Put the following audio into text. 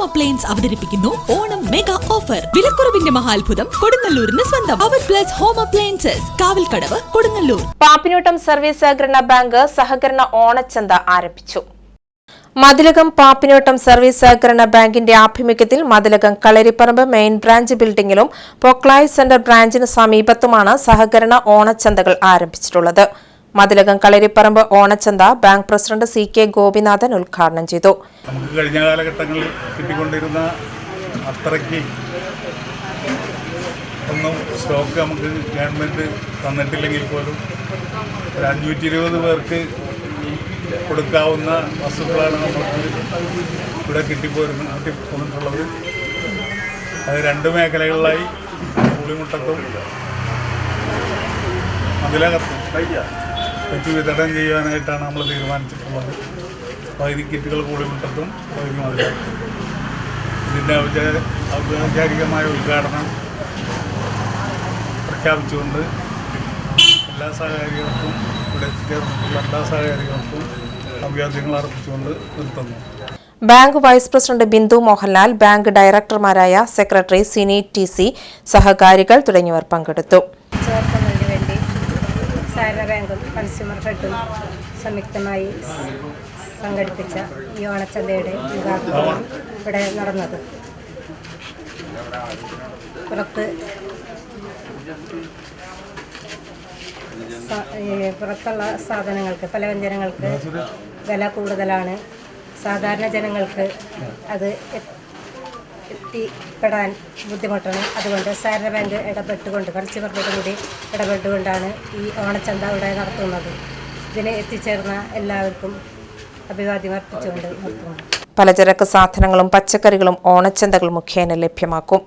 Home appliance അവതരിപ്പിക്കുന്നു. Onam mega offer വിലക്കുറവിന്റെ മഹാത്ഭുതം കൊടുങ്ങല്ലൂരിന് സ്വന്തം. Power plus home appliances Kavalkadavu Kodungallur. Pappinottam service സഹകരണ ബാങ്ക് സഹകരണ ഓണച്ചന്ത ആരംഭിച്ചു. മതിലകം പാപ്പിനോട്ടം സർവീസ് സഹകരണ ബാങ്കിന്റെ ആഭിമുഖ്യത്തിൽ മതിലകം കളരിപ്പറമ്പ് മെയിൻ ബ്രാഞ്ച് ബിൽഡിംഗിലും പൊക്ലായ് സെന്റർ ബ്രാഞ്ചിന് സമീപത്തുമാണ് സഹകരണ ഓണച്ചന്തകൾ ആരംഭിച്ചിട്ടുള്ളത്. Mathilakam Kalaripparambu ഓണച്ചന്ത bank president C K Gopinathan ഉദ്ഘാടനം ചെയ്തു. നമുക്ക് കഴിഞ്ഞ കാലഘട്ടങ്ങളിൽ കിട്ടിക്കൊണ്ടിരുന്ന അത്രയ്ക്ക് ഒന്നും സ്റ്റോക്ക് നമുക്ക് ഗവൺമെന്റ് തന്നിട്ടില്ലെങ്കിൽ പോലും ഒരു അഞ്ഞൂറ്റി ഇരുപത് പേർക്ക് കൊടുക്കാവുന്ന വസ്തുക്കളാണ് നമുക്ക് ഇവിടെ കിട്ടിപ്പോരുന്ന കിട്ടിപ്പോന്നിട്ടുള്ളത് അത് രണ്ട് മേഖലകളിലായി പുളിമുട്ടത്തും അതിലകത്തും വെച്ച് വിതരണം ചെയ്യാനായിട്ടാണ് നമ്മൾ തീരുമാനിച്ചിട്ടുള്ളത്. പകുതി കിറ്റുകൾ കൂടിമുട്ടത്തും പകുതി മതിലകത്തും ഇതിന്റെ ഔപചാ- ഔപചാരികമായ ഉദ്ഘാടനം പ്രഖ്യാപിച്ചുകൊണ്ട് എല്ലാ സഹകാരികൾക്കും ഇവിടെ എത്തിച്ചേർന്നിട്ടുള്ള എല്ലാ സഹകാരികൾക്കും അഭിവാദ്യങ്ങൾ അർപ്പിച്ചുകൊണ്ട് നിർത്തുന്നു. Bank vice president Bindu Mohanlal bank ഡയറക്ടർമാരായ secretary Sini T C സഹകാരികൾ തുടങ്ങിയവർ പങ്കെടുത്തു. സഹകരണ ബാങ്കും കൺസ്യൂമർ ഫെഡും സംയുക്തമായി സംഘടിപ്പിച്ച ഈ ഓണച്ചന്തയുടെ ഇവിടെ നടന്നത്. പുറത്ത് പുറത്തുള്ള സാധനങ്ങൾക്ക് പലവ്യഞ്ജനങ്ങൾക്ക് വില കൂടുതലാണ്. സാധാരണ ജനങ്ങൾക്ക് അത് എത്തിപ്പെടാൻ ബുദ്ധിമുട്ടാണ്. അതുകൊണ്ട് സഹകരണ ബാങ്ക് ഇടപെട്ടുകൊണ്ട് ഫെഡ് കൂടി ഇടപെട്ടുകൊണ്ടാണ് ഈ ഓണച്ചന്ത ഇവിടെ നടത്തുന്നത്. ഇതിനെ എത്തിച്ചേർന്ന എല്ലാവർക്കും അഭിവാദ്യം അർപ്പിച്ചുകൊണ്ട് നിർത്തുന്നു. പലചരക്ക് സാധനങ്ങളും പച്ചക്കറികളും ഓണച്ചന്തകൾ മുഖേന ലഭ്യമാക്കും.